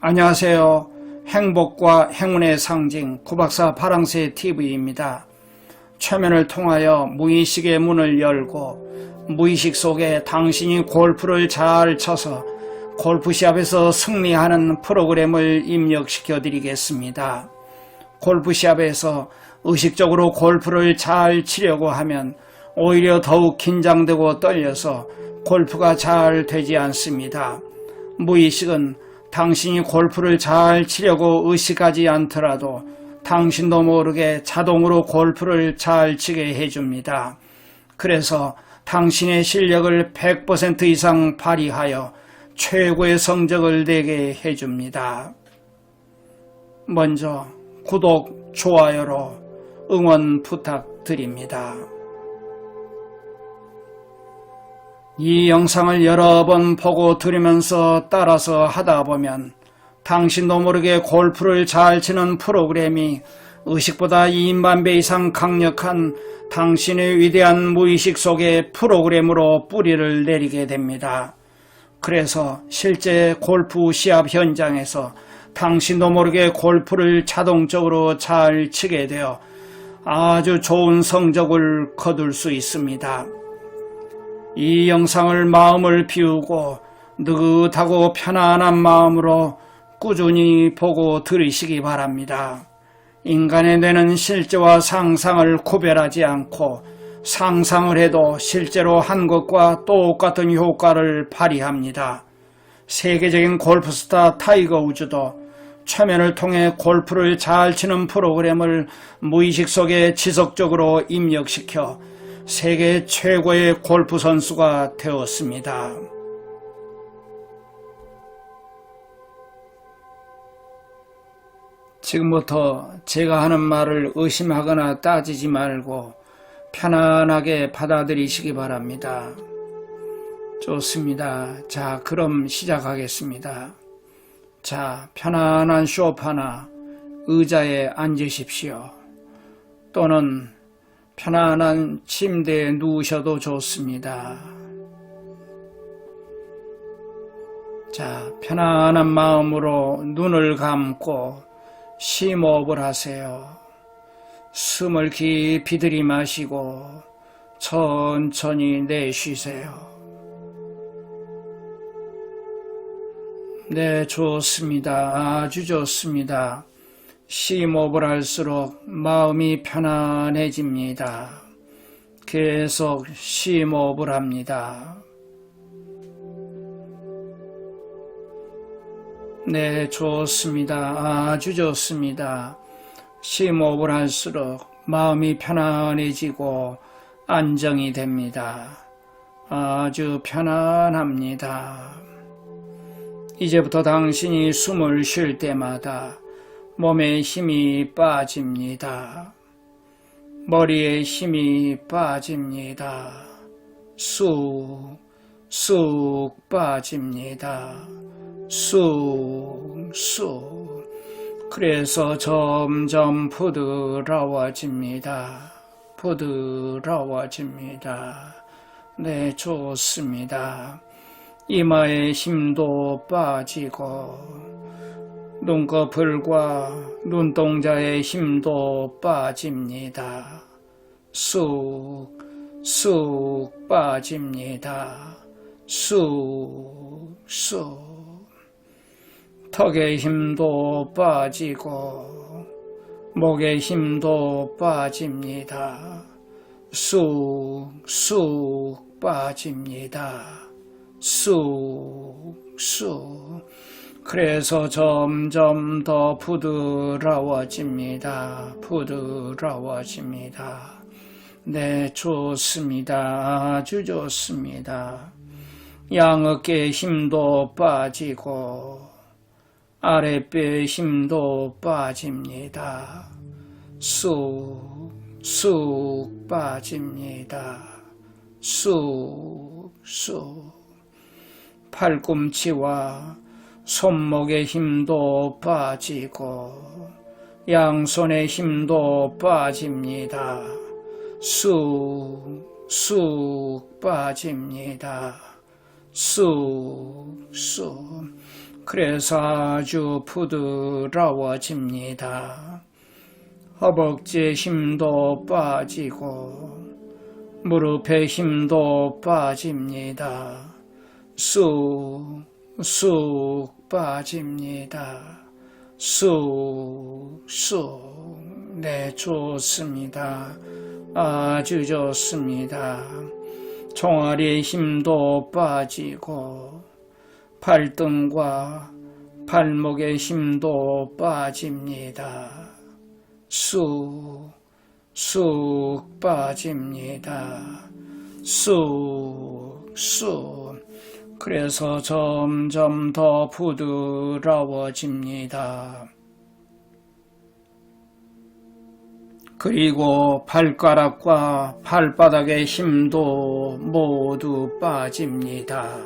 안녕하세요. 행복과 행운의 상징 구박사 파랑새 TV입니다. 최면을 통하여 무의식의 문을 열고 무의식 속에 당신이 골프를 잘 쳐서 골프 시합에서 승리하는 프로그램을 입력시켜 드리겠습니다. 골프 시합에서 의식적으로 골프를 잘 치려고 하면 오히려 더욱 긴장되고 떨려서 골프가 잘 되지 않습니다. 무의식은 당신이 골프를 잘 치려고 의식하지 않더라도 당신도 모르게 자동으로 골프를 잘 치게 해줍니다. 그래서 당신의 실력을 100% 이상 발휘하여 최고의 성적을 내게 해줍니다. 먼저 구독, 좋아요로 응원 부탁드립니다. 이 영상을 여러 번 보고 들으면서 따라서 하다 보면 당신도 모르게 골프를 잘 치는 프로그램이 의식보다 2인만 배 이상 강력한 당신의 위대한 무의식 속의 프로그램으로 뿌리를 내리게 됩니다. 그래서 실제 골프 시합 현장에서 당신도 모르게 골프를 자동적으로 잘 치게 되어 아주 좋은 성적을 거둘 수 있습니다. 이 영상을 마음을 비우고 느긋하고 편안한 마음으로 꾸준히 보고 들으시기 바랍니다. 인간의 뇌는 실제와 상상을 구별하지 않고 상상을 해도 실제로 한 것과 똑같은 효과를 발휘합니다. 세계적인 골프스타 타이거 우즈도 최면을 통해 골프를 잘 치는 프로그램을 무의식 속에 지속적으로 입력시켜 세계 최고의 골프 선수가 되었습니다. 지금부터 제가 하는 말을 의심하거나 따지지 말고 편안하게 받아들이시기 바랍니다. 좋습니다. 자, 그럼 시작하겠습니다. 자, 편안한 쇼파나 의자에 앉으십시오. 또는 편안한 침대에 누우셔도 좋습니다. 자, 편안한 마음으로 눈을 감고 심호흡을 하세요. 숨을 깊이 들이마시고 천천히 내쉬세요. 네, 좋습니다. 아주 좋습니다. 심호흡을 할수록 마음이 편안해집니다. 계속 심호흡을 합니다. 네, 좋습니다. 아주 좋습니다. 심호흡을 할수록 마음이 편안해지고 안정이 됩니다. 아주 편안합니다. 이제부터 당신이 숨을 쉴 때마다 몸에 힘이 빠집니다. 머리에 힘이 빠집니다. 쑥, 쑥 빠집니다. 쑥, 쑥. 그래서 점점 부드러워집니다. 부드러워집니다. 네, 좋습니다. 이마에 힘도 빠지고, 눈꺼풀과 눈동자의 힘도 빠집니다. 쑥, 쑥 빠집니다. 쑥, 쑥. 턱의 힘도 빠지고, 목의 힘도 빠집니다. 쑥, 쑥 빠집니다. 쑥, 쑥. 그래서 점점 더 부드러워집니다. 부드러워집니다. 네, 좋습니다. 아주 좋습니다. 양어깨 힘도 빠지고, 아랫배 힘도 빠집니다. 쑥, 쑥 빠집니다. 쑥, 쑥. 팔꿈치와 손목의 힘도 빠지고 양손의 힘도 빠집니다. 쑥, 쑥 빠집니다. 쑥, 쑥. 그래서 아주 부드러워집니다. 허벅지의 힘도 빠지고 무릎의 힘도 빠집니다. 쑥, 쑥 빠집니다. 쑥, 쑥. 네, 좋습니다. 아주 좋습니다. 종아리의 힘도 빠지고, 발등과 발목의 힘도 빠집니다. 쑥, 쑥 빠집니다. 쑥, 쑥. 그래서 점점 더 부드러워집니다. 그리고 발가락과 발바닥의 힘도 모두 빠집니다.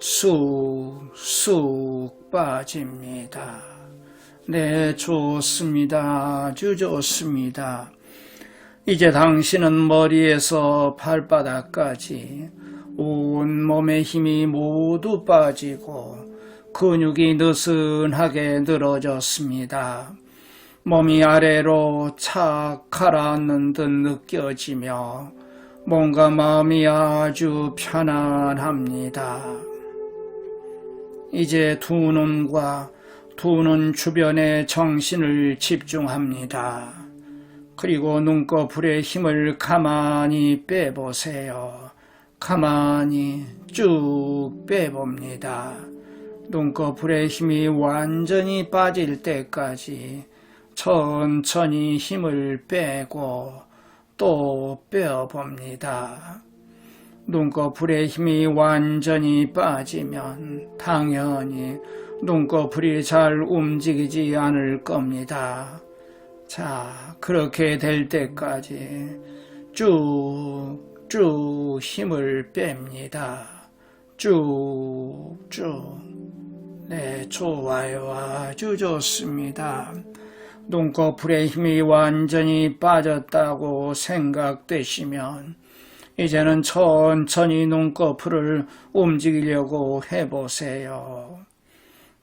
쑥, 쑥 빠집니다. 네, 좋습니다. 아주 좋습니다. 이제 당신은 머리에서 발바닥까지 온 몸의 힘이 모두 빠지고 근육이 느슨하게 늘어졌습니다. 몸이 아래로 착 가라앉는 듯 느껴지며 뭔가 마음이 아주 편안합니다. 이제 두 눈과 두 눈 주변에 정신을 집중합니다. 그리고 눈꺼풀의 힘을 가만히 빼보세요. 가만히 쭉 빼봅니다. 눈꺼풀의 힘이 완전히 빠질 때까지 천천히 힘을 빼고 또 빼어봅니다. 눈꺼풀의 힘이 완전히 빠지면 당연히 눈꺼풀이 잘 움직이지 않을 겁니다. 자, 그렇게 될 때까지 쭉, 쭉 힘을 뺍니다. 쭉, 쭉. 네, 좋아요. 아주 좋습니다. 눈꺼풀의 힘이 완전히 빠졌다고 생각되시면 이제는 천천히 눈꺼풀을 움직이려고 해보세요.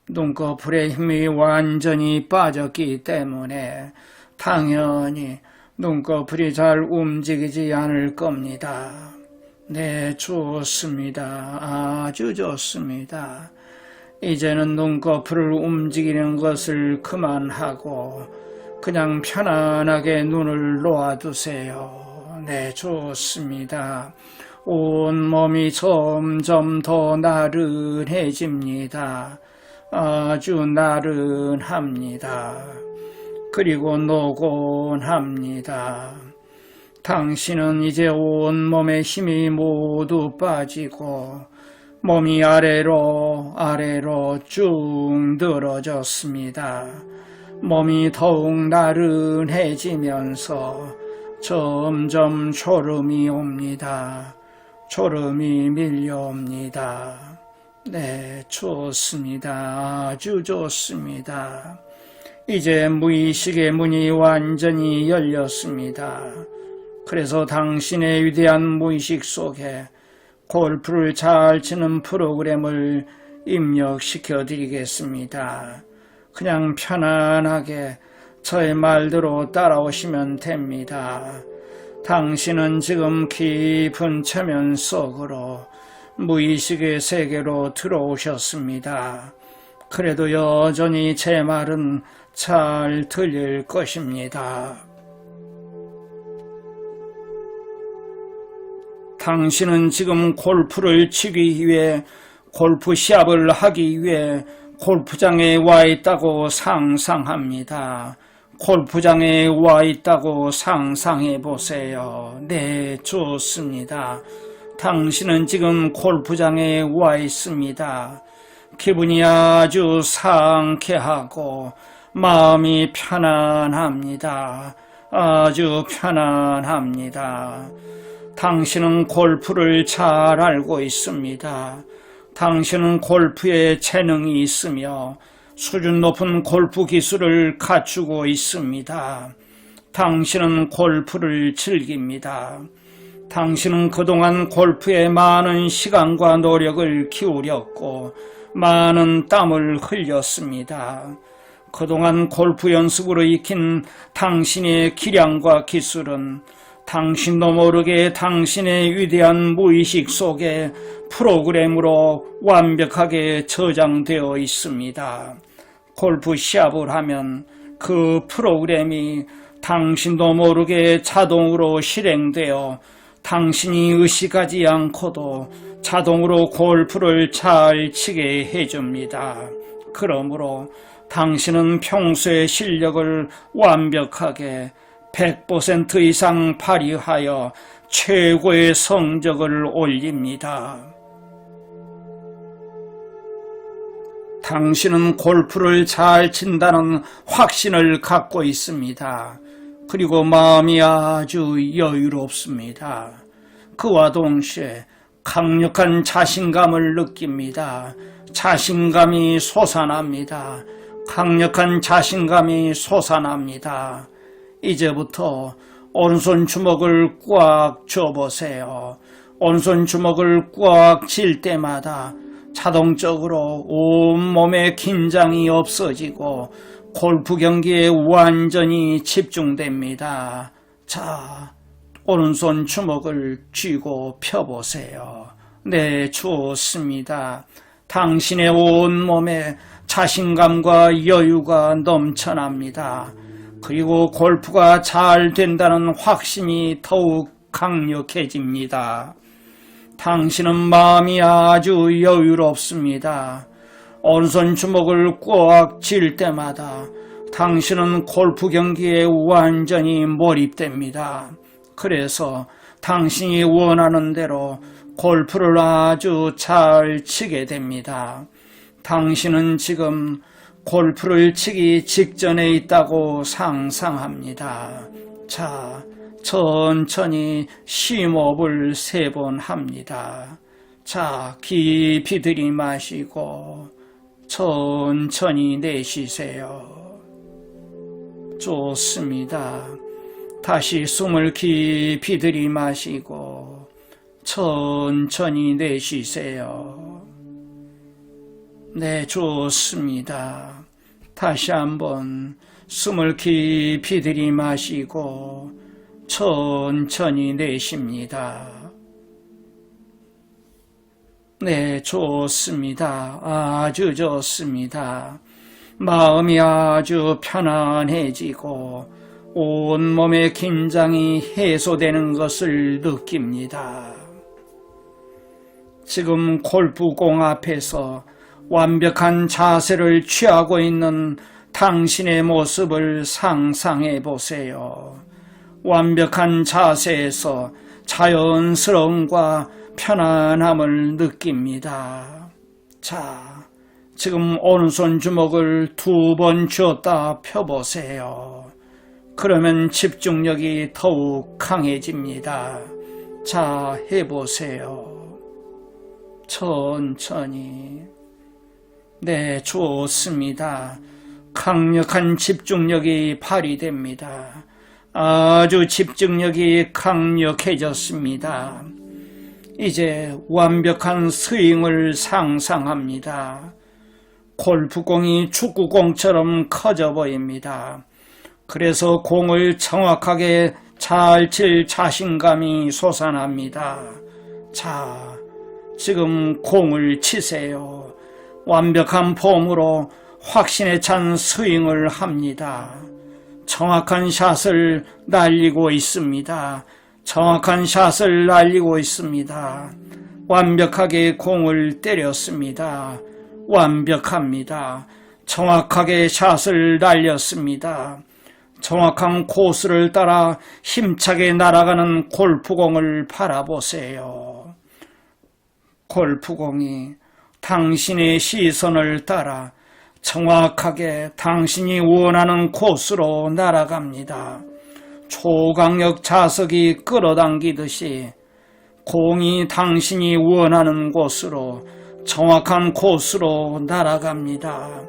눈꺼풀의 힘이 완전히 빠졌기 때문에 당연히 눈꺼풀이 잘 움직이지 않을 겁니다. 네, 좋습니다. 아주 좋습니다. 이제는 눈꺼풀을 움직이는 것을 그만하고 그냥 편안하게 눈을 놓아두세요. 네, 좋습니다. 온 몸이 점점 더 나른해집니다. 아주 나른합니다. 그리고 노곤 합니다. 당신은 이제 온 몸의 힘이 모두 빠지고 몸이 아래로 아래로 쭉 늘어졌습니다. 몸이 더욱 나른해지면서 점점 졸음이 옵니다. 졸음이 밀려옵니다. 네, 좋습니다. 아주 좋습니다. 이제 무의식의 문이 완전히 열렸습니다. 그래서 당신의 위대한 무의식 속에 골프를 잘 치는 프로그램을 입력시켜 드리겠습니다. 그냥 편안하게 저의 말대로 따라오시면 됩니다. 당신은 지금 깊은 체면 속으로 무의식의 세계로 들어오셨습니다. 그래도 여전히 제 말은 잘 들릴 것입니다. 당신은 지금 골프를 치기 위해 골프 시합을 하기 위해 골프장에 와 있다고 상상합니다. 골프장에 와 있다고 상상해 보세요. 네, 좋습니다. 당신은 지금 골프장에 와 있습니다. 기분이 아주 상쾌하고 마음이 편안합니다. 아주 편안합니다. 당신은 골프를 잘 알고 있습니다. 당신은 골프에 재능이 있으며 수준 높은 골프 기술을 갖추고 있습니다. 당신은 골프를 즐깁니다. 당신은 그동안 골프에 많은 시간과 노력을 기울였고 많은 땀을 흘렸습니다. 그동안 골프 연습으로 익힌 당신의 기량과 기술은 당신도 모르게 당신의 위대한 무의식 속에 프로그램으로 완벽하게 저장되어 있습니다. 골프 시합을 하면 그 프로그램이 당신도 모르게 자동으로 실행되어 당신이 의식하지 않고도 자동으로 골프를 잘 치게 해줍니다. 그러므로 당신은 평소의 실력을 완벽하게 100% 이상 발휘하여 최고의 성적을 올립니다. 당신은 골프를 잘 친다는 확신을 갖고 있습니다. 그리고 마음이 아주 여유롭습니다. 그와 동시에 강력한 자신감을 느낍니다. 자신감이 솟아납니다. 강력한 자신감이 솟아납니다. 이제부터 오른손 주먹을 꽉 쥐어보세요. 오른손 주먹을 꽉쥘 때마다 자동적으로 온몸의 긴장이 없어지고 골프 경기에 완전히 집중됩니다. 자, 오른손 주먹을 쥐고 펴보세요. 네, 좋습니다. 당신의 온몸에 자신감과 여유가 넘쳐납니다. 그리고 골프가 잘 된다는 확신이 더욱 강력해집니다. 당신은 마음이 아주 여유롭습니다. 오른손 주먹을 꽉 쥘 때마다 당신은 골프 경기에 완전히 몰입됩니다. 그래서 당신이 원하는 대로 골프를 아주 잘 치게 됩니다. 당신은 지금 골프를 치기 직전에 있다고 상상합니다. 자, 천천히 심호흡을 세 번 합니다. 자, 깊이 들이마시고 천천히 내쉬세요. 좋습니다. 다시 숨을 깊이 들이마시고 천천히 내쉬세요. 네, 좋습니다. 다시 한번 숨을 깊이 들이마시고 천천히 내쉽니다. 네, 좋습니다. 아주 좋습니다. 마음이 아주 편안해지고 온몸의 긴장이 해소되는 것을 느낍니다. 지금 골프공 앞에서 완벽한 자세를 취하고 있는 당신의 모습을 상상해 보세요. 완벽한 자세에서 자연스러움과 편안함을 느낍니다. 자, 지금 오른손 주먹을 두 번 쥐었다 펴보세요. 그러면 집중력이 더욱 강해집니다. 자, 해보세요. 천천히. 네, 좋습니다. 강력한 집중력이 발휘됩니다. 아주 집중력이 강력해졌습니다. 이제 완벽한 스윙을 상상합니다. 골프공이 축구공처럼 커져 보입니다. 그래서 공을 정확하게 잘 칠 자신감이 솟아납니다. 자, 지금 공을 치세요. 완벽한 폼으로 확신에 찬 스윙을 합니다. 정확한 샷을 날리고 있습니다. 정확한 샷을 날리고 있습니다. 완벽하게 공을 때렸습니다. 완벽합니다. 정확하게 샷을 날렸습니다. 정확한 코스를 따라 힘차게 날아가는 골프공을 바라보세요. 골프공이 당신의 시선을 따라 정확하게 당신이 원하는 코스로 날아갑니다. 초강력 자석이 끌어당기듯이 공이 당신이 원하는 곳으로 정확한 코스로 날아갑니다.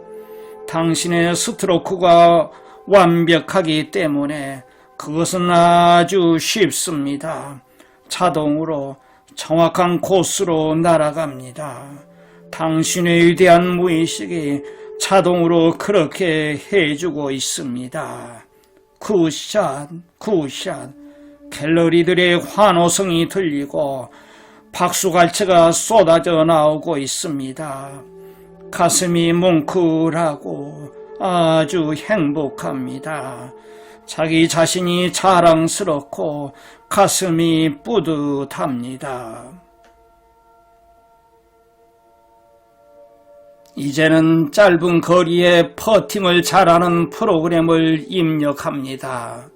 당신의 스트로크가 완벽하기 때문에 그것은 아주 쉽습니다. 자동으로 정확한 코스로 날아갑니다. 당신의 위대한 무의식이 자동으로 그렇게 해주고 있습니다. 굿샷, 굿샷. 갤러리들의 환호성이 들리고 박수갈채가 쏟아져 나오고 있습니다. 가슴이 뭉클하고 아주 행복합니다. 자기 자신이 자랑스럽고 가슴이 뿌듯합니다. 이제는 짧은 거리에 퍼팅을 잘하는 프로그램을 입력합니다.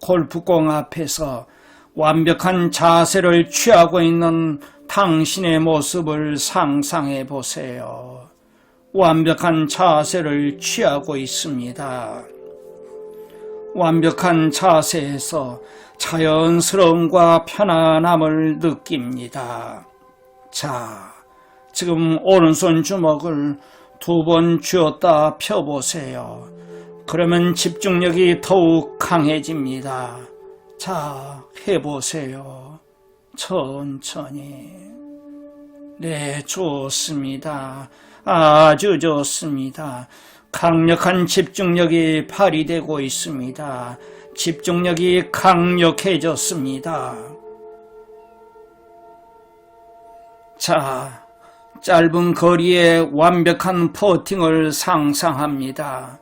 골프공 앞에서 완벽한 자세를 취하고 있는 당신의 모습을 상상해 보세요. 완벽한 자세를 취하고 있습니다. 완벽한 자세에서 자연스러움과 편안함을 느낍니다. 자, 지금 오른손 주먹을 두 번 쥐었다 펴보세요. 그러면 집중력이 더욱 강해집니다. 자, 해보세요. 천천히. 네, 좋습니다. 아주 좋습니다. 강력한 집중력이 발휘되고 있습니다. 집중력이 강력해졌습니다. 자, 짧은 거리에 완벽한 퍼팅을 상상합니다.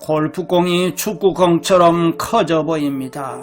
골프공이 축구공처럼 커져 보입니다.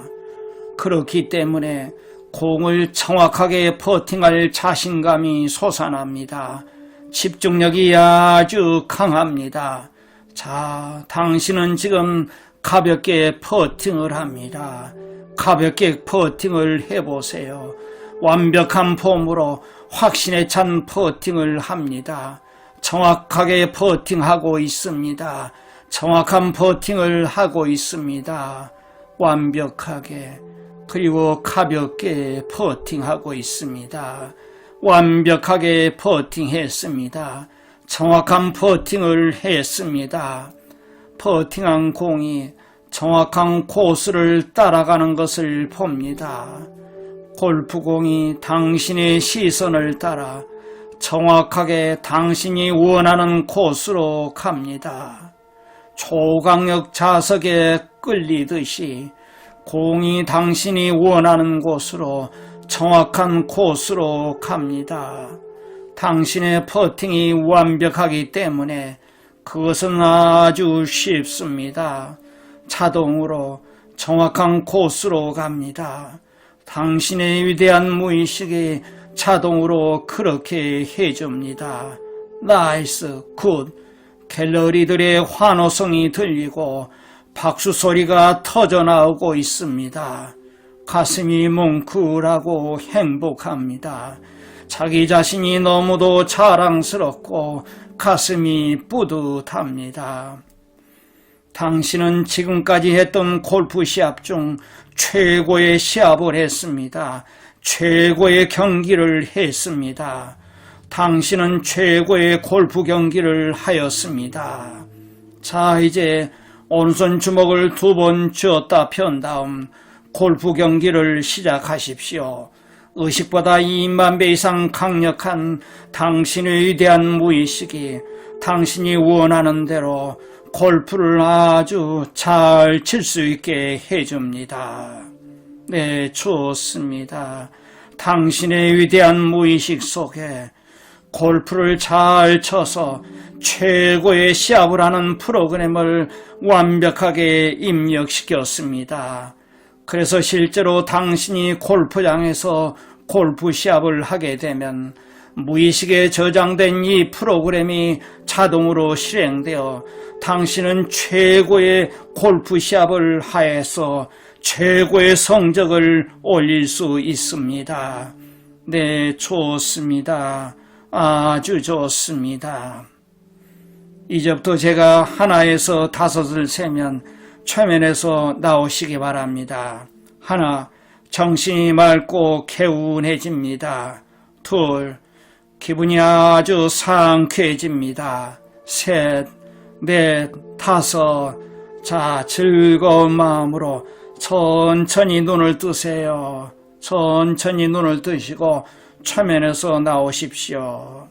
그렇기 때문에 공을 정확하게 퍼팅할 자신감이 솟아납니다. 집중력이 아주 강합니다. 자, 당신은 지금 가볍게 퍼팅을 합니다. 가볍게 퍼팅을 해보세요. 완벽한 폼으로 확신에 찬 퍼팅을 합니다. 정확하게 퍼팅하고 있습니다. 정확한 퍼팅을 하고 있습니다. 완벽하게 그리고 가볍게 퍼팅하고 있습니다. 완벽하게 퍼팅했습니다. 정확한 퍼팅을 했습니다. 퍼팅한 공이 정확한 코스를 따라가는 것을 봅니다. 골프공이 당신의 시선을 따라 정확하게 당신이 원하는 코스로 갑니다. 초강력 자석에 끌리듯이 공이 당신이 원하는 곳으로 정확한 코스로 갑니다. 당신의 퍼팅이 완벽하기 때문에 그것은 아주 쉽습니다. 자동으로 정확한 코스로 갑니다. 당신의 위대한 무의식이 자동으로 그렇게 해줍니다. 나이스, 굿. 갤러리들의 환호성이 들리고 박수 소리가 터져 나오고 있습니다. 가슴이 뭉클하고 행복합니다. 자기 자신이 너무도 자랑스럽고 가슴이 뿌듯합니다. 당신은 지금까지 했던 골프 시합 중 최고의 시합을 했습니다. 최고의 경기를 했습니다. 당신은 최고의 골프 경기를 하였습니다. 자, 이제 오른손 주먹을 두 번 쥐었다 편 다음 골프 경기를 시작하십시오. 의식보다 2만 배 이상 강력한 당신의 위대한 무의식이 당신이 원하는 대로 골프를 아주 잘 칠 수 있게 해줍니다. 네, 좋습니다. 당신의 위대한 무의식 속에 골프를 잘 쳐서 최고의 시합을 하는 프로그램을 완벽하게 입력시켰습니다. 그래서 실제로 당신이 골프장에서 골프 시합을 하게 되면 무의식에 저장된 이 프로그램이 자동으로 실행되어 당신은 최고의 골프 시합을 하여서 최고의 성적을 올릴 수 있습니다. 네, 좋습니다. 아주 좋습니다. 이제부터 제가 하나에서 다섯을 세면 최면에서 나오시기 바랍니다. 하나, 정신이 맑고 개운해집니다. 둘, 기분이 아주 상쾌해집니다. 셋, 넷, 다섯, 자, 즐거운 마음으로 천천히 눈을 뜨세요. 천천히 눈을 뜨시고 최면에서 나오십시오.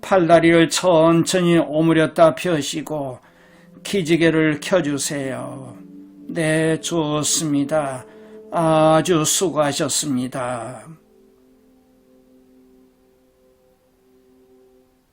팔다리를 천천히 오므렸다 펴시고 기지개를 켜주세요. 네, 좋습니다. 아주 수고하셨습니다.